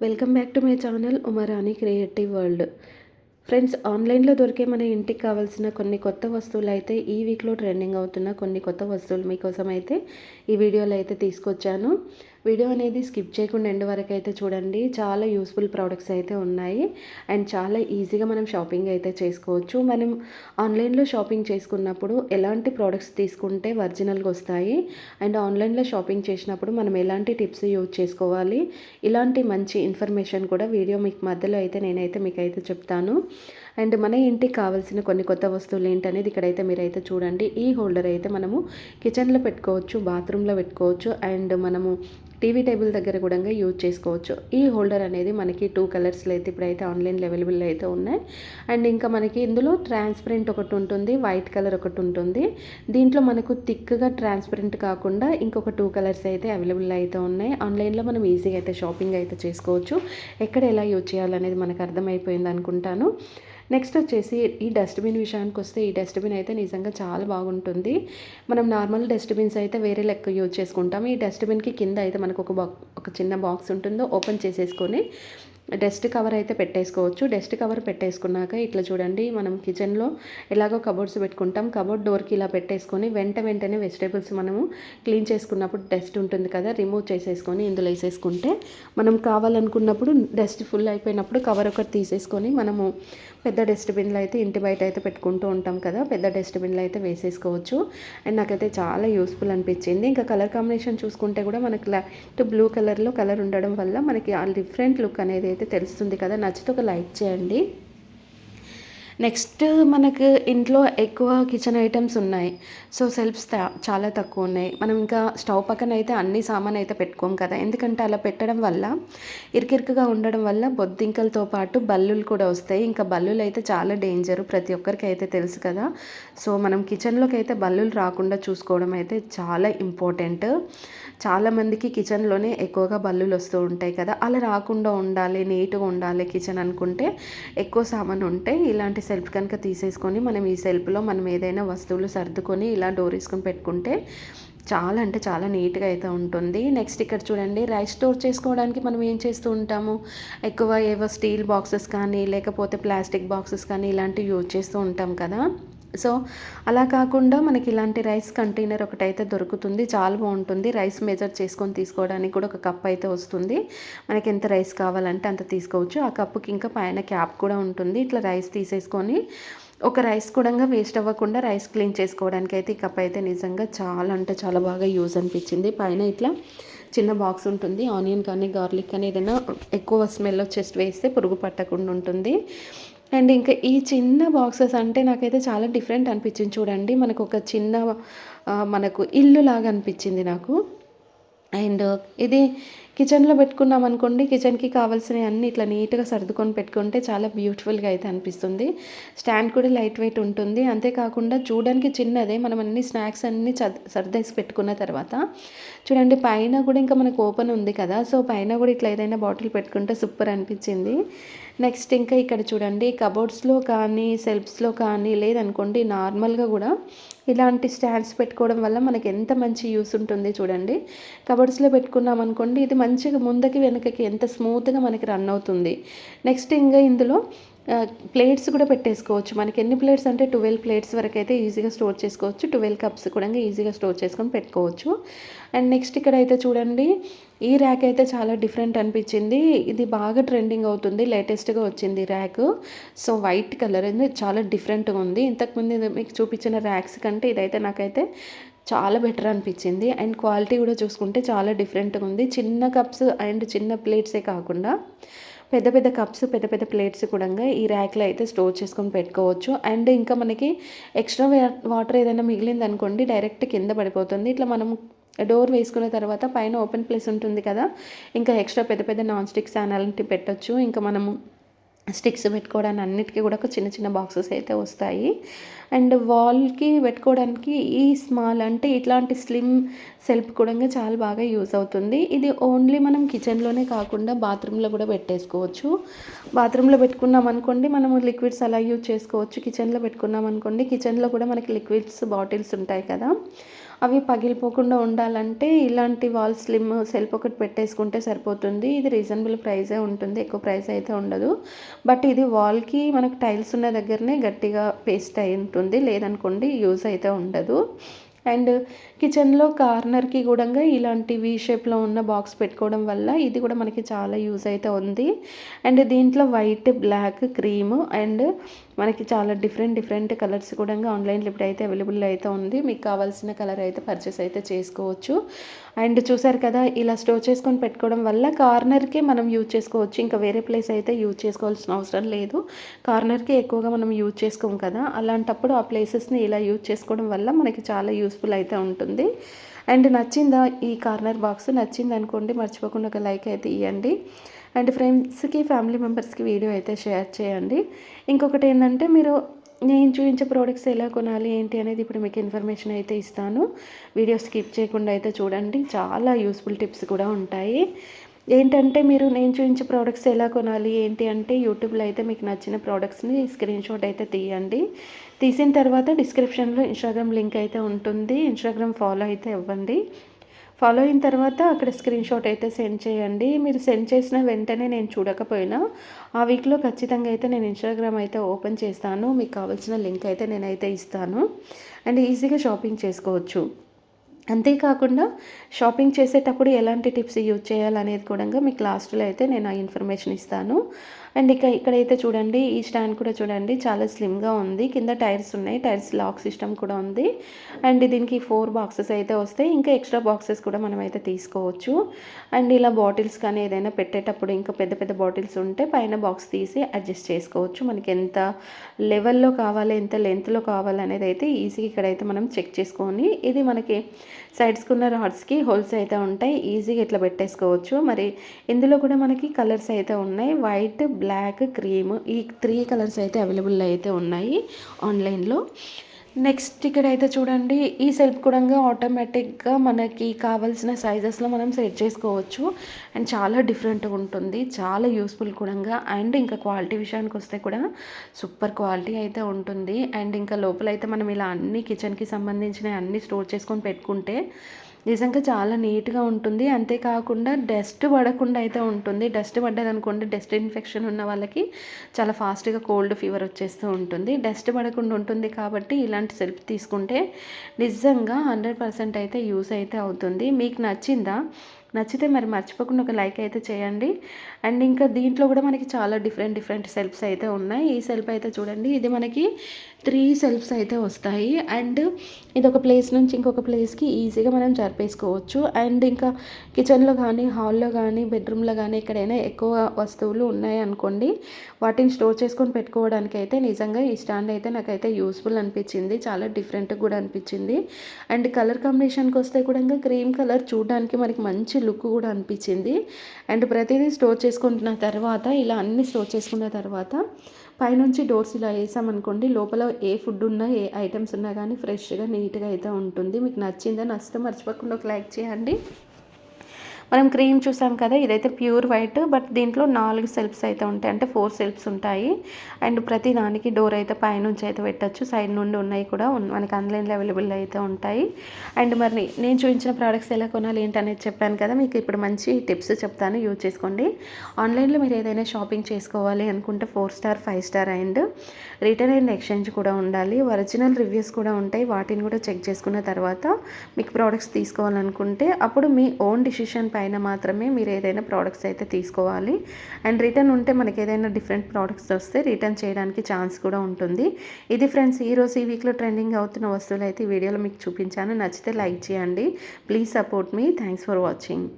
Welcome back to my channel Umarani creative world. Friends ఆన్లైన్లో దొరికే మన ఇంటికి కావాల్సిన కొన్ని కొత్త వస్తువులు అయితే ఈ వీక్లో ట్రెండింగ్ అవుతున్న కొన్ని కొత్త వస్తువులు మీకోసం అయితే ఈ వీడియోలో అయితే తీసుకొచ్చాను. వీడియో అనేది స్కిప్ చేయకుండా ఎండ్ వరకు అయితే చూడండి. చాలా యూస్ఫుల్ ప్రోడక్ట్స్ అయితే ఉన్నాయి. అండ్ చాలా ఈజీగా మనం షాపింగ్ అయితే చేసుకోవచ్చు. మనం ఆన్లైన్లో షాపింగ్ చేసుకున్నప్పుడు ఎలాంటి ప్రోడక్ట్స్ తీసుకుంటే ఒరిజినల్గా వస్తాయి? అండ్ ఆన్లైన్లో షాపింగ్ చేసినప్పుడు మనం ఎలాంటి టిప్స్ యూజ్ చేసుకోవాలి? ఇలాంటి మంచి ఇన్ఫర్మేషన్ కూడా వీడియో మీకు మధ్యలో అయితే నేనైతే మీకు అయితే చెప్తాను. అండ్ మన ఇంటికి కావాల్సిన కొన్ని కొత్త వస్తువులు ఏంటనేది ఇక్కడైతే మీరైతే చూడండి. ఈ హోల్డర్ అయితే మనము కిచెన్లో పెట్టుకోవచ్చు బాత్రూంలో పెట్టుకోవచ్చు అండ్ మనము టీవీ టేబుల్ దగ్గర కూడా యూజ్ చేసుకోవచ్చు. ఈ హోల్డర్ అనేది మనకి టూ కలర్స్లో అయితే ఇప్పుడైతే ఆన్లైన్లో అవైలబుల్ అయితే ఉన్నాయి. అండ్ ఇంకా మనకి ఇందులో ట్రాన్స్పరెంట్ ఒకటి ఉంటుంది వైట్ కలర్ ఒకటి ఉంటుంది. దీంట్లో మనకు థిక్గా ట్రాన్స్పరెంట్ కాకుండా ఇంకొక టూ కలర్స్ అయితే అవైలబుల్ అయితే ఉన్నాయి. ఆన్లైన్లో మనం ఈజీగా అయితే షాపింగ్ అయితే చేసుకోవచ్చు. ఎక్కడ ఎలా యూజ్ చేయాలనేది మనకు అర్థమైపోయింది అనుకుంటాను. నెక్స్ట్ వచ్చేసి ఈ డస్ట్బిన్ విషయానికి వస్తే ఈ డస్ట్బిన్ అయితే నిజంగా చాలా బాగుంటుంది. మనం నార్మల్ డస్ట్బిన్స్ అయితే వేరే లెక్క యూజ్ చేసుకుంటాం. ఈ డస్ట్బిన్కి కింద అయితే మనకు ఒక బాక్ ఒక చిన్న బాక్స్ ఉంటుందో ఓపెన్ చేసేసుకొని డస్ట్ కవర్ అయితే పెట్టేసుకోవచ్చు. డస్ట్ కవర్ పెట్టేసుకున్నాక ఇట్లా చూడండి మనం కిచెన్లో ఎలాగో కబోర్డ్స్ పెట్టుకుంటాం. కబోర్డ్ డోర్కి ఇలా పెట్టేసుకొని వెంట వెంటనే వెజిటేబుల్స్ మనము క్లీన్ చేసుకున్నప్పుడు డస్ట్ ఉంటుంది కదా రిమూవ్ చేసేసుకొని ఇందులో వేసేసుకుంటే మనం కావాలనుకున్నప్పుడు డస్ట్ ఫుల్ అయిపోయినప్పుడు కవర్ ఒకటి తీసేసుకొని మనము పెద్ద డస్ట్బిన్లో అయితే ఇంటి బయట అయితే పెట్టుకుంటూ ఉంటాం కదా పెద్ద డస్ట్బిన్లో అయితే వేసేసుకోవచ్చు. అండ్ నాకైతే చాలా యూస్ఫుల్ అనిపించింది. ఇంకా కలర్ కాంబినేషన్ చూసుకుంటే కూడా మనకి లైట్ బ్లూ కలర్లో కలర్ ఉండడం వల్ల మనకి ఆ డిఫరెంట్ లుక్ అనేది అయితే తెలుస్తుంది కదా నచ్చితే ఒక లైక్ చేయండి. నెక్స్ట్ మనకు ఇంట్లో ఎక్కువ కిచెన్ ఐటమ్స్ ఉన్నాయి. సో సెల్ఫ్స్ చాలా తక్కువ ఉన్నాయి. మనం ఇంకా స్టవ్ పక్కన అయితే అన్ని సామాన్ అయితే పెట్టుకోం కదా. ఎందుకంటే అలా పెట్టడం వల్ల ఇరికిరికగా ఉండడం వల్ల బొద్దింకలతో పాటు బల్లులు కూడా వస్తాయి. ఇంకా బల్లులు అయితే చాలా డేంజర్ ప్రతి ఒక్కరికి అయితే తెలుసు కదా. సో మనం కిచెన్లోకి అయితే బల్లులు రాకుండా చూసుకోవడం అయితే చాలా ఇంపార్టెంట్ చాలామందికి కిచెన్లోనే ఎక్కువగా బల్లులు వస్తూ ఉంటాయి కదా. అలా రాకుండా ఉండాలి నీట్గా ఉండాలి కిచెన్ అనుకుంటే ఎక్కువ సామాన్ ఉంటే ఇలాంటి సెల్ఫ్ కనుక తీసేసుకొని మనం ఈ సెల్ఫ్లో మనం ఏదైనా వస్తువులు సర్దుకొని ఇలా డోర్ వేసుకొని పెట్టుకుంటే చాలా అంటే చాలా నీట్గా అయితే ఉంటుంది. నెక్స్ట్ ఇక్కడ చూడండి రైస్ స్టోర్ చేసుకోవడానికి మనం ఏం చేస్తూ ఉంటాము? ఎక్కువ ఏవో స్టీల్ బాక్సెస్ కానీ లేకపోతే ప్లాస్టిక్ బాక్సెస్ కానీ ఇలాంటివి యూజ్ చేస్తూ ఉంటాం కదా. సో అలా కాకుండా మనకి ఇలాంటి రైస్ కంటైనర్ ఒకటైతే దొరుకుతుంది. చాలా బాగుంటుంది. రైస్ మెజర్ చేసుకొని తీసుకోవడానికి కూడా ఒక కప్ అయితే వస్తుంది. మనకి ఎంత రైస్ కావాలంటే అంత తీసుకోవచ్చు. ఆ కప్పుకి ఇంకా పైన క్యాప్ కూడా ఉంటుంది. ఇట్లా రైస్ తీసేసుకొని ఒక రైస్ కూడా వేస్ట్ అవ్వకుండా రైస్ క్లీన్ చేసుకోవడానికి అయితే ఈ కప్ అయితే నిజంగా చాలా అంటే చాలా బాగా యూజ్ అనిపించింది. పైన ఇట్లా చిన్న బాక్స్ ఉంటుంది. ఆనియన్ కానీ గార్లిక్ కానీ ఏదైనా ఎక్కువ స్మెల్ వచ్చేసి వేస్తే పురుగు పట్టకుండా ఉంటుంది. అండ్ ఇంకా ఈ చిన్న బాక్సెస్ అంటే నాకైతే చాలా డిఫరెంట్ అనిపించింది చూడండి. మనకు ఒక చిన్న మనకు ఇల్లు లాగా అనిపించింది నాకు. అండ్ ఇది కిచెన్లో పెట్టుకున్నాం అనుకోండి కిచెన్కి కావాల్సినవి అన్నీ ఇట్లా నీట్గా సర్దుకొని పెట్టుకుంటే చాలా బ్యూటిఫుల్గా అయితే అనిపిస్తుంది. స్టాండ్ కూడా లైట్ వెయిట్ ఉంటుంది. అంతేకాకుండా చూడడానికి చిన్నదే మనం అన్ని స్నాక్స్ అన్నీ సర్దేసి పెట్టుకున్న తర్వాత చూడండి పైన కూడా ఇంకా మనకు ఓపెన్ ఉంది కదా సో పైన కూడా ఇట్లా ఏదైనా బాటిల్ పెట్టుకుంటే సూపర్ అనిపించింది. నెక్స్ట్ ఇంకా ఇక్కడ చూడండి కబోర్డ్స్లో కానీ సెల్ఫ్స్లో కానీ లేదనుకోండి నార్మల్గా కూడా ఇలాంటి స్టాండ్స్ పెట్టుకోవడం వల్ల మనకి ఎంత మంచి యూస్ ఉంటుంది చూడండి. కబోర్డ్స్లో పెట్టుకున్నాం అనుకోండి ఇది మంచిగా ముందకి వెనకకి ఎంత స్మూత్గా మనకి రన్ అవుతుంది. నెక్స్ట్ ఇంకా ఇందులో ప్లేట్స్ కూడా పెట్టేసుకోవచ్చు. మనకి ఎన్ని ప్లేట్స్ అంటే ట్వెల్వ్ ప్లేట్స్ వరకు అయితే ఈజీగా స్టోర్ చేసుకోవచ్చు. ట్వెల్వ్ కప్స్ కూడా ఈజీగా స్టోర్ చేసుకొని పెట్టుకోవచ్చు. అండ్ నెక్స్ట్ ఇక్కడ అయితే చూడండి ఈ ర్యాక్ అయితే చాలా డిఫరెంట్ అనిపించింది. ఇది బాగా ట్రెండింగ్ అవుతుంది. లేటెస్ట్గా వచ్చింది ర్యాక్ సో వైట్ కలర్ అనేది చాలా డిఫరెంట్గా ఉంది. ఇంతకుముందు మీకు చూపించిన ర్యాక్స్ కంటే ఇదైతే నాకైతే చాలా బెటర్ అనిపించింది. అండ్ క్వాలిటీ కూడా చూసుకుంటే చాలా డిఫరెంట్గా ఉంది. చిన్న కప్స్ అండ్ చిన్న ప్లేట్సే కాకుండా పెద్ద పెద్ద కప్స్ పెద్ద పెద్ద ప్లేట్స్ కూడా ఈ ర్యాక్లో అయితే స్టోర్ చేసుకొని పెట్టుకోవచ్చు. అండ్ ఇంకా మనకి ఎక్స్ట్రా వాటర్ ఏదైనా మిగిలింది అనుకోండి డైరెక్ట్ కింద పడిపోతుంది. ఇట్లా మనం డోర్ వేసుకున్న తర్వాత పైన ఓపెన్ ప్లేస్ ఉంటుంది కదా. ఇంకా ఎక్స్ట్రా పెద్ద పెద్ద నాన్ స్టిక్స్ అలాంటివి పెట్టచ్చు. ఇంకా మనము స్టిక్స్ పెట్టుకోవడానికి అన్నిటికీ కూడా ఒక చిన్న చిన్న బాక్సెస్ అయితే వస్తాయి. అండ్ వాల్కి పెట్టుకోవడానికి ఈ స్మాల్ అంటే ఇట్లాంటి స్లిమ్ సెల్ఫ్ కూడా చాలా బాగా యూజ్ అవుతుంది. ఇది ఓన్లీ మనం కిచెన్లోనే కాకుండా బాత్రూంలో కూడా పెట్టేసుకోవచ్చు. బాత్రూంలో పెట్టుకున్నాం అనుకోండి మనం లిక్విడ్స్ అలా యూజ్ చేసుకోవచ్చు. కిచెన్లో పెట్టుకున్నాం అనుకోండి కిచెన్లో కూడా మనకి లిక్విడ్స్ బాటిల్స్ ఉంటాయి కదా. అవి పగిలిపోకుండా ఉండాలంటే ఇలాంటి వాల్ స్లిమ్ సెల్ఫ్ ఒకటి పెట్టేసుకుంటే సరిపోతుంది. ఇది రీజనబుల్ ప్రైజే ఉంటుంది. ఎక్కువ ప్రైస్ అయితే ఉండదు. బట్ ఇది వాల్కి మనకు టైల్స్ ఉన్న దగ్గరనే గట్టిగా పేస్ట్ అయి ఉంటుంది ఉంటుంది లేదనుకోండి యూజ్ అయితే ఉండదు. అండ్ కిచెన్లో కార్నర్కి కూడా ఇలాంటి వీ షేప్లో ఉన్న బాక్స్ పెట్టుకోవడం వల్ల ఇది కూడా మనకి చాలా యూజ్ అయితే ఉంది. అండ్ దీంట్లో వైట్ బ్లాక్ క్రీమ్ అండ్ మనకి చాలా డిఫరెంట్ డిఫరెంట్ కలర్స్ కూడా ఆన్లైన్లో ఇప్పుడైతే అవైలబుల్ అయితే ఉంది. మీకు కావాల్సిన కలర్ అయితే పర్చేస్ అయితే చేసుకోవచ్చు. అండ్ చూసారు కదా ఇలా స్టోర్ చేసుకొని పెట్టుకోవడం వల్ల కార్నర్కే మనం యూజ్ చేసుకోవచ్చు. ఇంకా వేరే ప్లేస్ అయితే యూజ్ చేసుకోవాల్సిన అవసరం లేదు. కార్నర్కే ఎక్కువగా మనం యూజ్ చేసుకోం కదా. అలాంటప్పుడు ఆ ప్లేసెస్ని ఇలా యూజ్ చేసుకోవడం వల్ల మనకి చాలా యూస్ఫుల్ అయితే ఉంటుంది. అండ్ నచ్చిందా ఈ కార్నర్ బాక్స్ నచ్చింది అనుకోండి మర్చిపోకుండా ఒక లైక్ అయితే ఇవ్వండి అండ్ ఫ్రెండ్స్కి ఫ్యామిలీ మెంబర్స్కి వీడియో అయితే షేర్ చేయండి. ఇంకొకటి ఏంటంటే మీరు నేను చూపించే ప్రోడక్ట్స్ ఎలా కొనాలి ఏంటి అనేది ఇప్పుడు మీకు ఇన్ఫర్మేషన్ అయితే ఇస్తాను. వీడియో స్కిప్ చేయకుండా అయితే చూడండి. చాలా యూస్ఫుల్ టిప్స్ కూడా ఉంటాయి. ఏంటంటే మీరు నేను చూపించే ప్రోడక్ట్స్ ఎలా కొనాలి ఏంటి అంటే యూట్యూబ్లో అయితే మీకు నచ్చిన ప్రోడక్ట్స్ని స్క్రీన్ షాట్ అయితే తీయండి. తీసిన తర్వాత డిస్క్రిప్షన్లో ఇన్స్టాగ్రామ్ లింక్ అయితే ఉంటుంది. ఇన్స్టాగ్రామ్ ఫాలో అయితే ఇవ్వండి ఫాలో అయిన తర్వాత అక్కడ స్క్రీన్ షాట్ అయితే సెండ్ చేయండి. మీరు సెండ్ చేసిన వెంటనే నేను చూడకపోయినా ఆ వీక్లో ఖచ్చితంగా అయితే నేను ఇన్స్టాగ్రామ్ అయితే ఓపెన్ చేస్తాను. మీకు కావాల్సిన లింక్ అయితే నేనైతే ఇస్తాను. అండ్ ఈజీగా షాపింగ్ చేసుకోవచ్చు. అంతేకాకుండా షాపింగ్ చేసేటప్పుడు ఎలాంటి టిప్స్ యూజ్ చేయాలనేది కూడా మీకు లాస్ట్లో అయితే నేను ఆ ఇన్ఫర్మేషన్ ఇస్తాను. అండ్ ఇక ఇక్కడైతే చూడండి ఈ స్టాండ్ కూడా చూడండి చాలా స్లిమ్గా ఉంది. కింద టైర్స్ ఉన్నాయి టైర్స్ లాక్ సిస్టమ్ కూడా ఉంది. అండ్ దీనికి ఫోర్ బాక్సెస్ అయితే వస్తాయి. ఇంకా ఎక్స్ట్రా బాక్సెస్ కూడా మనం అయితే తీసుకోవచ్చు. అండ్ ఇలా బాటిల్స్ కానీ ఏదైనా పెట్టేటప్పుడు ఇంకా పెద్ద పెద్ద బాటిల్స్ ఉంటే పైన బాక్స్ తీసి అడ్జస్ట్ చేసుకోవచ్చు. మనకి ఎంత లెవెల్లో కావాలి ఎంత లెంత్లో కావాలి అనేది అయితే ఈజీగా ఇక్కడైతే మనం చెక్ చేసుకొని ఇది మనకి సైడ్స్కి ఉన్న రాడ్స్కి హోల్స్ అయితే ఉంటాయి. ఈజీగా ఇట్లా పెట్టేసుకోవచ్చు. మరి ఇందులో కూడా మనకి కలర్స్ అయితే ఉన్నాయి. వైట్ బ్లాక్ బ్లాక్ క్రీమ్ ఈ త్రీ కలర్స్ అయితే అవైలబుల్ అయితే ఉన్నాయి ఆన్లైన్లో. నెక్స్ట్ ఇక్కడ అయితే చూడండి ఈ సెల్ఫ్ కూడా ఆటోమేటిక్గా మనకి కావాల్సిన సైజెస్లో మనం సెట్ చేసుకోవచ్చు. అండ్ చాలా డిఫరెంట్గా ఉంటుంది చాలా యూస్ఫుల్ కూడా అండ్ ఇంకా క్వాలిటీ విషయానికి వస్తే కూడా సూపర్ క్వాలిటీ అయితే ఉంటుంది. అండ్ ఇంకా లోపల అయితే మనం ఇలా అన్ని కిచెన్కి సంబంధించిన అన్ని స్టోర్ చేసుకొని పెట్టుకుంటే నిజంగా చాలా నీట్గా ఉంటుంది. అంతేకాకుండా డస్ట్ పడకుండా అయితే ఉంటుంది. డస్ట్ పడ్డదనుకోండి డస్ట్ ఇన్ఫెక్షన్ ఉన్న వాళ్ళకి చాలా ఫాస్ట్గా కోల్డ్ ఫీవర్ వచ్చేస్తూ ఉంటుంది. డస్ట్ పడకుండా ఉంటుంది కాబట్టి ఇలాంటి సెల్ఫ్ తీసుకుంటే నిజంగా హండ్రెడ్ పర్సెంట్ అయితే యూస్ అయితే అవుతుంది. మీకు నచ్చిందా? నచ్చితే మరి మర్చిపోకుండా ఒక లైక్ అయితే చేయండి. అండ్ ఇంకా దీంట్లో కూడా మనకి చాలా డిఫరెంట్ డిఫరెంట్ సెల్ఫ్స్ అయితే ఉన్నాయి. ఈ సెల్ఫ్ అయితే చూడండి. ఇది మనకి త్రీ సెల్ఫ్స్ అయితే వస్తాయి. అండ్ ఇది ఒక ప్లేస్ నుంచి ఇంకొక ప్లేస్కి ఈజీగా మనం జరిపేసుకోవచ్చు. అండ్ ఇంకా కిచెన్లో కానీ హాల్లో కానీ బెడ్రూమ్లో కానీ ఎక్కడైనా ఎక్కువ వస్తువులు ఉన్నాయి అనుకోండి వాటిని స్టోర్ చేసుకొని పెట్టుకోవడానికి అయితే నిజంగా ఈ స్టాండ్ అయితే నాకైతే యూస్ఫుల్ అనిపించింది. చాలా డిఫరెంట్గా కూడా అనిపించింది. అండ్ కలర్ కాంబినేషన్కి వస్తే కూడా ఇంకా క్రీమ్ కలర్ చూడడానికి మనకి మంచి లుక్ కూడా అనిపించింది. అండ్ ప్రతిదీ స్టోర్ చేసుకుంటున్న తర్వాత ఇలా అన్నీ స్టోర్ చేసుకున్న తర్వాత పైనుంచి డోర్స్ ఇలా వేసామనుకోండి లోపల ఏ ఫుడ్ ఉన్నా ఏ ఐటమ్స్ ఉన్నా కానీ ఫ్రెష్గా నీట్గా అయితే ఉంటుంది. మీకు నచ్చిందా నచ్చితే మర్చిపోకుండా ఒక లైక్ చేయండి. మనం క్రీమ్ చూసాం కదా ఇదైతే ప్యూర్ వైట్ బట్ దీంట్లో నాలుగు సెల్ఫ్స్ అయితే ఉంటాయి. అంటే ఫోర్ సెల్ఫ్స్ ఉంటాయి. అండ్ ప్రతి దానికి డోర్ అయితే పైనుంచి అయితే పెట్టచ్చు. సైడ్ నుండి ఉన్నాయి కూడా. మనకి ఆన్లైన్లో అవైలబుల్ అయితే ఉంటాయి. అండ్ మరి నేను చూపించిన ప్రోడక్ట్స్ ఎలా కొనాలి ఏంటనేది చెప్పాను కదా. మీకు ఇప్పుడు మంచి టిప్స్ చెప్తాను. యూజ్ చేసుకోండి. ఆన్లైన్లో మీరు ఏదైనా షాపింగ్ చేసుకోవాలి అనుకుంటే four star five star and return and exchange కూడా ఉండాలి. ఒరిజినల్ రివ్యూస్ కూడా ఉంటాయి. వాటిని కూడా చెక్ చేసుకున్న తర్వాత మీకు ప్రోడక్ట్స్ తీసుకోవాలనుకుంటే అప్పుడు మీ ఓన్ డిసిషన్ పైన మాత్రమే మీరు ఏదైనా ప్రోడక్ట్స్ అయితే తీసుకోవాలి. అండ్ రిటర్న్ ఉంటే మనకి ఏదైనా డిఫరెంట్ ప్రోడక్ట్స్ వస్తే రిటర్న్ చేయడానికి ఛాన్స్ కూడా ఉంటుంది. ఇది ఫ్రెండ్స్ ఈరోజు ఈ వీక్లో ట్రెండింగ్ అవుతున్న వస్తువులు అయితే ఈ వీడియోలో మీకు చూపించాను. నచ్చితే లైక్ చేయండి. ప్లీజ్ సపోర్ట్ మీ థ్యాంక్స్ ఫర్ వాచింగ్